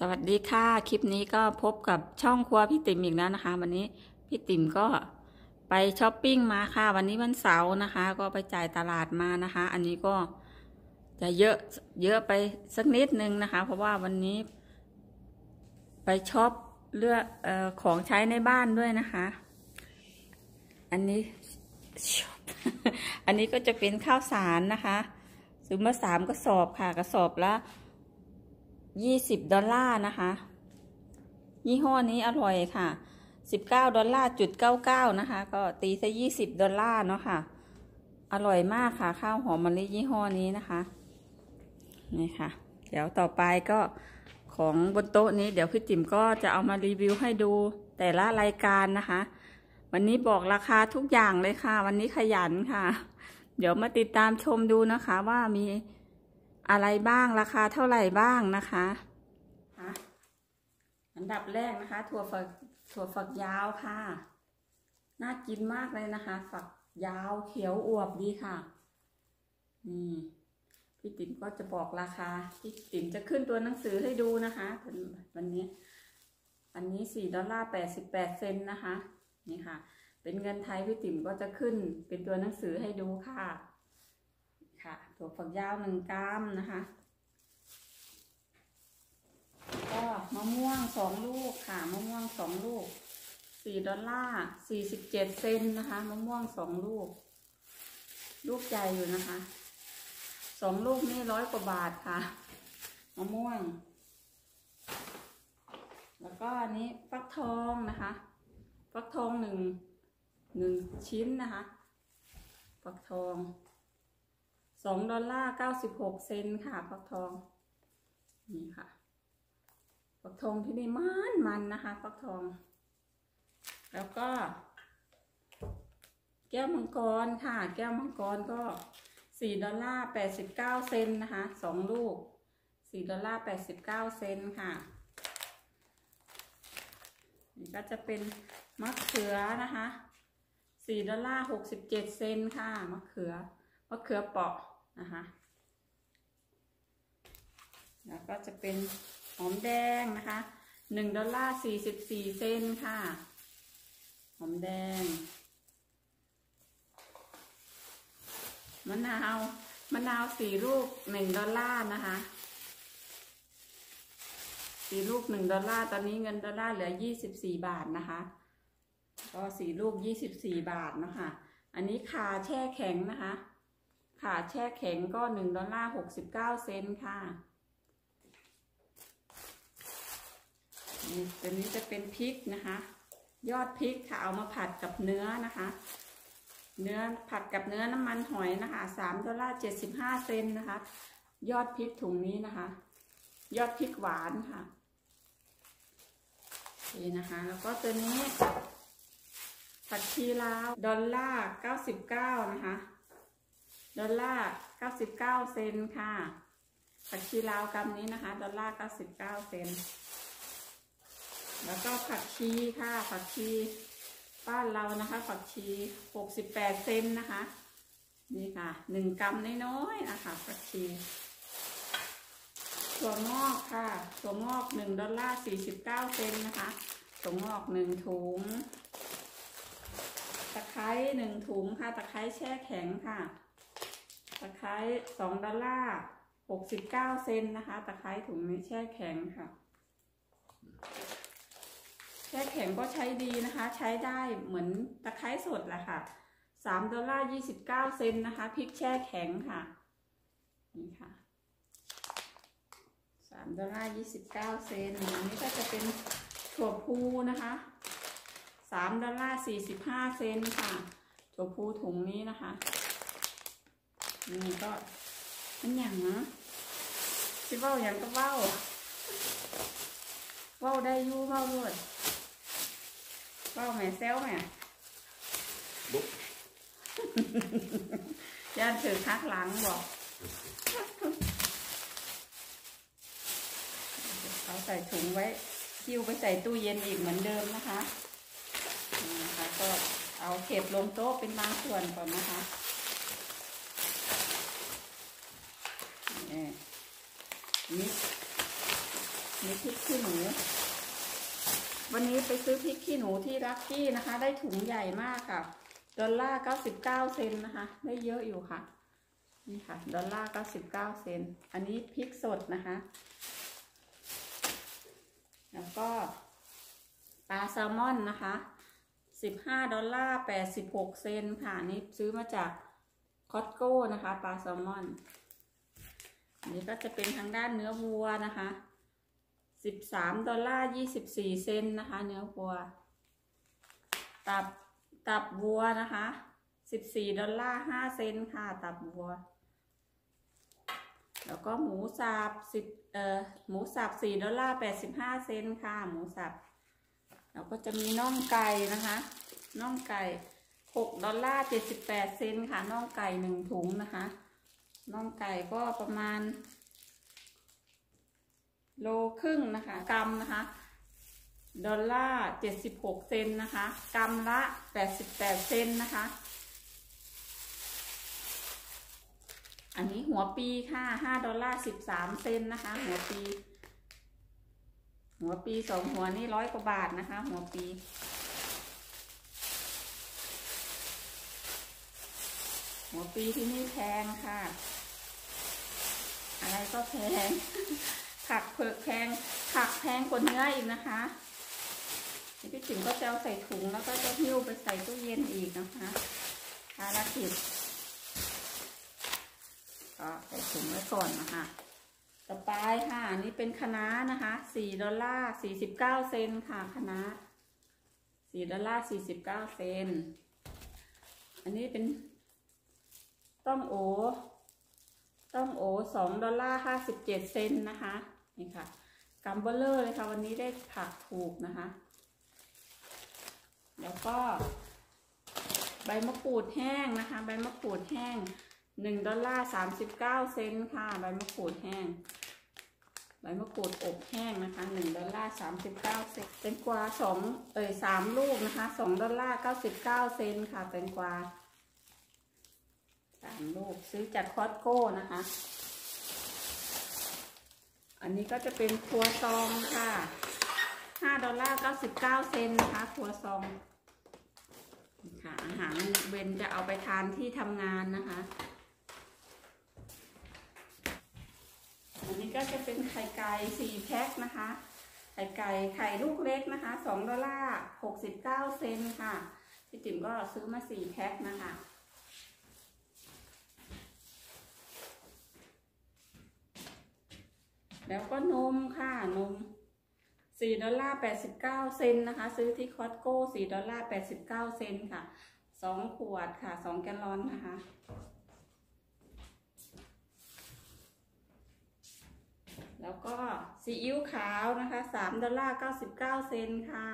สวัสดีค่ะ คลิปนี้ก็พบกับช่องครัวพี่ติ๋มอีกแล้วนะคะ วันนี้พี่ติ๋มก็ไปช้อปปิ้งมาค่ะ วันนี้วันเสาร์นะคะ ก็ไปจ่ายตลาดมานะคะ อันนี้ก็จะเยอะเยอะไปสักนิดนึงนะคะ เพราะว่าวันนี้ ไปช็อปเลือกออของใช้ในบ้านด้วยนะคะ อันนี้ อันนี้ก็จะเป็นข้าวสารนะคะซื้อมาสามกระสอบค่ะกระสอบละ ยี่สิบดอลลาร์นะคะ ยี่ห้อนี้อร่อยค่ะสิบเก้าดอลลาร์จุดเก้าเก้านะคะ ก็ตีซะยี่สิบดอลลาร์เนาะค่ะ อร่อยมากค่ะ ข้าวหอมมะลิยี่ห้อนี้นะคะนี่ค่ะ เดี๋ยวต่อไปก็ของบนโต๊ะนี้เดี๋ยวพี่จิ๋มก็จะเอามารีวิวให้ดูแต่ละรายการนะคะ วันนี้บอกราคาทุกอย่างเลยค่ะ วันนี้ขยันค่ะ เดี๋ยวมาติดตามชมดูนะคะว่ามี อะไรบ้างราคาเท่าไหร่บ้างนะคะอันดับแรกนะคะ ถั่วฝักถั่วฝักยาวค่ะ น่ากินมากเลยนะคะ ฝักยาวเขียวอวบดีค่ะนี่พี่ติ๋มก็จะบอกราคาพี่ติ๋มจะขึ้นตัวหนังสือให้ดูนะคะวันนี้ อันนี้สี่ดอลลาร์แปดสิบแปดเซนนะคะ นี่ค่ะ เป็นเงินไทยพี่ติ๋มก็จะขึ้นเป็นตัวหนังสือให้ดูค่ะ ค่ะถั่วฝักยาวหนึ่งกรัมนะคะ ก็มะม่วงสองลูกค่ะ มะม่วงสองลูกสี่ดอลลาร์สี่สิบเจ็ดเซนนะคะ มะม่วงสองลูก ลูกใหญ่อยู่นะคะสองลูกนี่ร้อยกว่าบาทค่ะ มะม่วง แล้วก็อันนี้ฟักทองนะคะ ฟักทองหนึ่งหนึ่งชิ้นนะคะ ฟักทอง สองดอลลาร์เก้าสิบหกเซนค่ะฟักทอง นี่ค่ะฟักทองที่นี่มันมันนะคะฟักทอง แล้วก็ แก้วมังกรค่ะ แก้วมังกรก็สี่ดอลลาร์แปดสิบเก้าเซนนะคะสองลูกสี่ดอลลาร์แปดสิบเก้าเซนค่ะนี่ก็จะเป็นมะเขือนะคะสี่ดอลลาร์หกสิบเจ็ดเซนค่ะมะเขือมะเขือเปาะ นะคะแล้วก็จะเป็นหอมแดงนะคะหนึ่งดอลลาร์สี่สิบสี่เซนค่ะ หอมแดง มะนาว มะนาวสี่ลูกหนึ่งดอลลาร์นะคะสี่ลูกหนึ่งดอลลาร์ ตอนนี้เงินดอลลาร์เหลือยี่สิบสี่บาทนะคะ ก็สี่ลูกยี่สิบสี่บาทนะคะอันนี้ขาแช่แข็งนะคะ ขาแช่แข็งก็หนึ่งดอลลาร์หกสิบเก้าเซนค่ะนี่ตัวนี้จะเป็นพริกนะคะ ยอดพริกค่ะเอามาผัดกับเนื้อนะคะ เนื้อผัดกับเนื้อน้ำมันหอยนะคะสามดอลลาร์เจ็ดสิบห้าเซนนะคะ ยอดพริกถุงนี้นะคะ ยอดพริกหวานค่ะนี่นะคะ แล้วก็ตัวนี้ผัดชีลาวดอลลาร์เก้าสิบเก้านะคะ ดอลลาร์เก้าสิบเก้าเซนค่ะผักชีลาวกำนี้นะคะ ดอลลาร์เก้าสิบเก้าเซนแล้วก็ผักชีค่ะ ผักชีบ้านเรานะคะ ผักชีหกสิบแปดเซนนะคะ นี่ค่ะหนึ่งกำน้อยๆนะคะผักชีถั่วงอกค่ะถั่วงอกหนึ่งดอลลาร์สี่สิบเก้าเซนนะคะถั่วงอกหนึ่งถุง ตะไคร้หนึ่งถุงค่ะ ตะไคร้แช่แข็งค่ะะไคร้สองดอลลาร์หกสิบเก้าเซนนะคะ ตะไคร้ถุงนี้แช่แข็งค่ะ แช่แข็งก็ใช้ดีนะคะ ใช้ได้เหมือนตะไคร้สดแหละค่ะสามดอลลาร์ยี่สิบเก้าเซนนะคะพริกแช่แข็งค่ะนี่ค่ะสามดอลลาร์ยี่สิบเก้าเซนอันนี้ก็จะเป็นถั่วพูนะคะสามดอลลาร์สี่สิบห้าเซนค่ะถั่วพูถุงนี้นะคะ นี่ก็มันอย่างนะสิเว้าอย่างก็เว้า เว้าได้ยู่เว้าด้วยเว้าแม่เซลแม่บุ๊กย่านถือคักหลังบอกเอาใส่ถุงไว้คิ้วไปใส่ตู้เย็นอีกเหมือนเดิมนะคะนี่นะคะ ก็เอาเก็บลงโต๊ะเป็นบางส่วนก่อนนะคะ นี่นี่นี่พริกขี้หนู วันนี้ไปซื้อพริกขี้หนูที่รักกี้นะคะ ได้ถุงใหญ่มากค่ะ ดอลลาร์เก้าสิบเก้าเซนนะคะ ได้เยอะอยู่ค่ะ นี่ค่ะ ดอลลาร์เก้าสิบเก้าเซน อันนี้พริกสดนะคะ แล้วก็ปลาแซลมอนนะคะสิบห้าดอลลาร์แปดสิบหกเซนค่ะนี่ซื้อมาจากคอสโก้นะคะ ปลาแซลมอน นี้ก็จะเป็นทางด้านเนื้อวัวนะคะสิบสามดอลลาร์ยี่สิบสี่เซนนะคะ เนื้อวัว ตับตับวัวนะคะสิบสี่ดอลลาร์ห้าเซนค่ะ ตับวัว แล้วก็หมูสับสิบเอ่อหมูสับสี่ดอลลาร์แปดสิบห้าเซนค่ะ หมูสับแล้วก็จะมีน่องไก่นะคะน่องไก่หกดอลลาร์เจ็ดสิบแปดเซนค่ะน่องไก่หนึ่งถุงนะคะ น่องไก่ก็ประมาณ โลครึ่งนะคะ กรัมนะคะ ดอลลาร์เจ็ดสิบหกเซนนะคะ กรัมละแปดสิบแปดเซนนะคะ อันนี้หัวปีค่ะห้าดอลลาร์สิบสามเซนนะคะ หัวปี หัวปีสองหัวนี่ร้อยกว่าบาทนะคะ หัวปีหัวปีที่นี่แพงค่ะ อะไรก็แพง ผักเผือกแพง ผักแพงกว่าเนื้ออีกนะคะพี่ติ๋มก็จะเอาใส่ถุงแล้วก็จะหิ้วไปใส่ตู้เย็นอีกนะคะภารกิจก็ใส่ถุงไว้ก่อนนะคะ ต่อไปค่ะนนี้เป็นคะน้านะคะสี่ดอลลาร์สี่สิบเก้าเซนค่ะคะน้าสี่ดอลลาร์สี่สิบเก้าเซน อันนี้เป็น ต้มโอ ต้มโอสองดอลลาร์ห้าสิบเจ็ดเซนนะคะ นี่ค่ะกัมเบลเลอร์เลยค่ะ วันนี้ได้ผักถูกนะคะ แล้วก็ ใบมะกรูดแห้งนะคะ ใบมะกรูดแห้งหนึ่งดอลลาร์สามสิบเก้าเซนค่ะ ใบมะกรูดแห้งใบมะกรูดอบแห้งนะคะหนึ่งดอลลาร์สามสิบเก้าเซนแตงกวาสองเอ่ยสามลูกนะคะสองดอลลาร์เก้าสิบเก้าเซนค่ะแตงกวาามลูกซื้อจากคอสโก้นะคะ อันนี้ก็จะเป็นครัวซองค่ะห้าดอลลาร์เก้าสิบเก้าเซนนะคะครัวซองค่ะอาหารเบนจะเอาไปทานที่ทำงานนะคะ อันนี้ก็จะเป็นไข่ไก่สี่แพ็คนะคะ ไข่ไก่ไข่ลูกเล็กนะคะสองดอลลาร์หกสิบเก้าเซนค่ะ พี่ติ๋มก็ซื้อมาสี่แพ็คนะคะ แล้วก็นมค่ะนมสี่ดอลลาร์แปดสิบเก้าเซนนะคะ ซื้อที่คอสโก้สี่ดอลลาร์แปดสิบเก้าเซนค่ะสองขวดค่ะสองแกลลอนนะคะ แล้วก็ซีอิ๊วขาวนะคะสามดอลลาร์เก้าสิบเก้าเซนค่ะ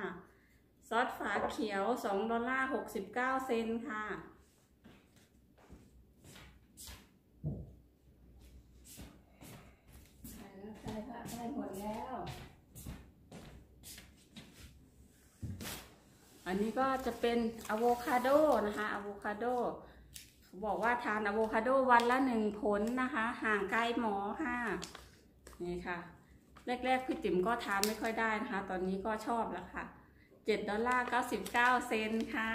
ซอสฝาเขียวสองดอลลาร์หกสิบเก้าเซนค่ะ ใช่แล้วใช่ค่ะใช่หมดแล้ว อันนี้ก็จะเป็นอะโวคาโดนะคะอะโวคาโดบอกว่าทานอะโวคาโดวันละหนึ่งผลนะคะ ห่างไกลหมอค่ะนี่ค่ะ แรกๆพี่ติ๋มก็ทานไม่ค่อยได้นะคะ ตอนนี้ก็ชอบแล้วค่ะเจ็ดดอลลาร์เก้าสิบเก้าเซนค่ะ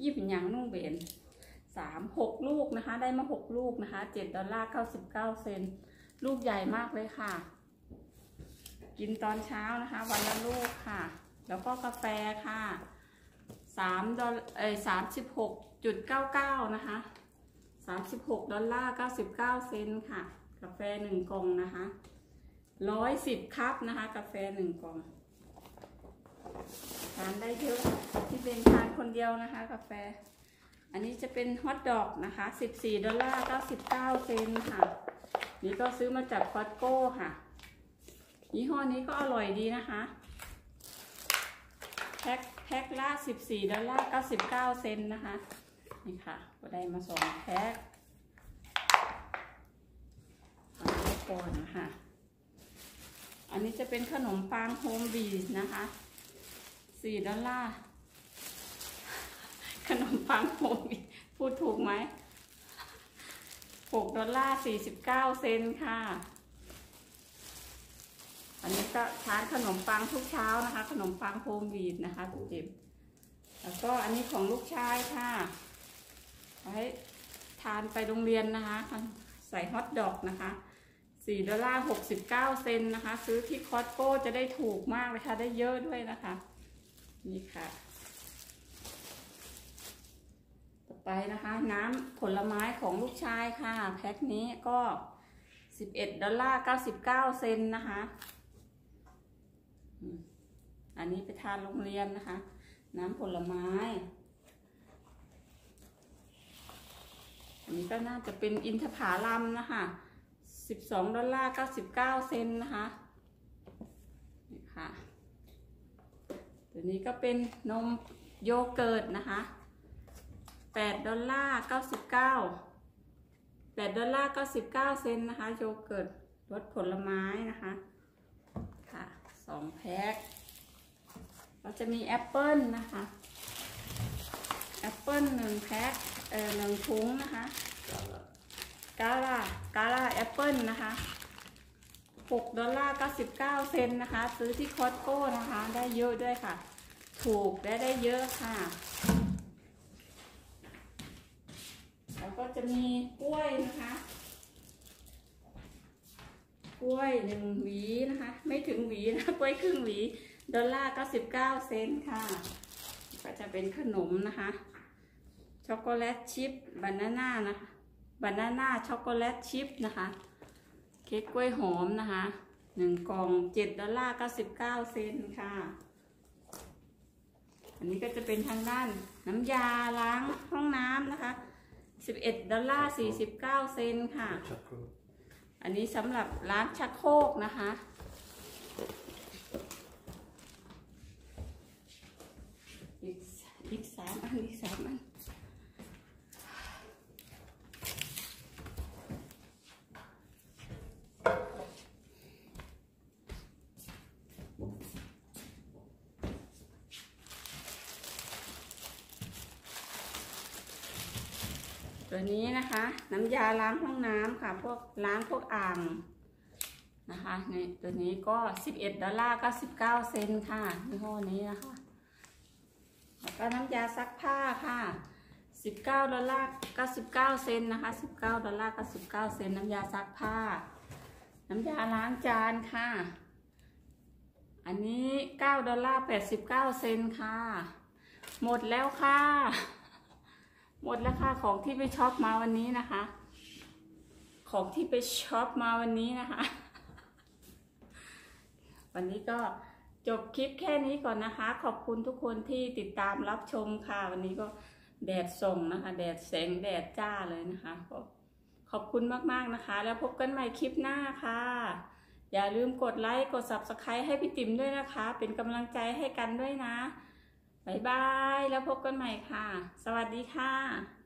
ยี่เป็นอย่างนุ่งเบนสามหกลูกนะคะ ได้มาหกลูกนะคะเจ็ดดอลลาร์เก้าสิบเก้าเซนลูกใหญ่มากเลยค่ะ กินตอนเช้านะคะ วันละลูกค่ะ แล้วก็กาแฟค่ะสามดอลเอ้สามสิบหกจุดเก้าเก้านะคะสามสิบหกดอลลาร์เก้าสิบเก้าเซนค่ะ กาแฟหนึ่งกล่องนะคะร้อยสิบคัพนะคะ กาแฟหนึ่งกล่องทานได้เยอะที่เป็นทานคนเดียวนะคะ กาแฟ อันนี้จะเป็นฮอทดอกนะคะสิบสี่ดอลลาร์เก้าสิบเก้าเซนค่ะ นี่ก็ซื้อมาจากคอสโก้ค่ะยี่ห้อนี้ก็อร่อยดีนะคะ พ็คแพ็คละสิบสี่ดอลลาร์เก้าสิบเก้าเซนนะคะ นี่ค่ะก็ได้มาสองแพ็คก่อนนะคะ อันนี้จะเป็นขนมปังโฮมบีสนะคะสี่ดอลลาร์ ขนมปังโฮมบีพูดถูกไหมหกดอลลาร์สี่สิบเก้าเซนค่ะ อันนี้ก็ทานขนมปังทุกเช้านะคะ ขนมปังโฮมวีดนะคะพี่ติ๋มแล้วก็อันนี้ของลูกชายค่ะไว้ทานไปโรงเรียนนะคะ ใส่ฮอทดอกนะคะสี่ดอลลาร์หกสิบเก้าเซนนะคะ ซื้อที่คอสโก้จะได้ถูกมากเลยค่ะ ได้เยอะด้วยนะคะ นี่ค่ะ ต่อไปนะคะ น้ำผลไม้ของลูกชายค่ะ แพ็คนี้ก็สิบเอ็ดดอลลาร์เก้าสิบเก้าเซนนะคะ อันนี้ไปทานโรงเรียนนะคะ น้ำผลไม้อันนี้ก็น่าจะเป็นอินทผลัมนะคะสิบสองดอลลาร์เก้าสิบเก้าเซนนะคะ นี่ค่ะ ตัวนี้ก็เป็นนมโยเกิร์ตนะคะแปดดอลลาร์เก้าสิบเก้าแปดดอลลาร์เก้าสิบเก้าเซนนะคะ โยเกิร์ตรสผลไม้นะคะ สองแพ็คเราจะมีแอปเปิลนะคะแอปเปิลหนึ่งแพ็คเอ่อหนึ่งถุงนะคะ Gala. กาลากาลาแอปเปิลนะคะ6ดอลลาร์99เซนต์นะคะ ซื้อที่คอสโก้นะคะ ได้เยอะด้วยค่ะ ถูกและได้เยอะค่ะแล้วก็จะมีกล้วยนะคะ ก ล้วยหนึ่งหวีนะคะ ไม่ถึงหวีนะกล้วยครึ่งหวีดอลลาร์99เก้าเซนค่ะ ก็จะเป็นขนมนะคะ ช็อกโกแลตชิพบานาน่านะคะบานาน่าช็อกโกแลตชิพนะคะ เค้กกล้วยหอมนะคะหนึ่งกล่องเจ็ดดอลลาร์เก้าสิบเก้าเซนค่ะ อันนี้ก็จะเป็นทางด้านน้ำยาล้างห้องน้ำนะคะสิบเอ็ดดอลลาร์สี่สิบเก้าเซนค่ะ อันนี้สำหรับล้างชักโครกนะคะ อีกอีกสามอันอีกสามอัน ตัวนี้นะคะ น้ำยาล้างห้องน้ำค่ะ พวกล้างพวกอ่างนะคะนี่ตัวนี้ก็ 11 ดอลลาร์99 เซนค่ะยี่ห้อนี้นะคะแล้วก็น้ำยาซักผ้าค่ะ 19 ดอลลาร์99 เซนนะคะ 19 ดอลลาร์99 เซนน้ำยาซักผ้า น้ำยาล้างจานค่ะ อันนี้ 9 ดอลลาร์89 เซนค่ะ หมดแล้วค่ะ หมดแล้วค่ะของที่ไปช็อปมาวันนี้นะคะ ของที่ไปช็อปมาวันนี้นะคะ วันนี้ก็จบคลิปแค่นี้ก่อนนะคะ ขอบคุณทุกคนที่ติดตามรับชมค่ะ วันนี้ก็แดดส่งนะคะ แดดแสงแดดจ้าเลยนะคะก็ขอบคุณมากๆนะคะ แล้วพบกันใหม่คลิปหน้าค่ะ อย่าลืมกดไลค์กด subscribe ให้พี่ติ๋มด้วยนะคะ เป็นกำลังใจให้กันด้วยนะ บายบาย แล้วพบกันใหม่ค่ะ สวัสดีค่ะ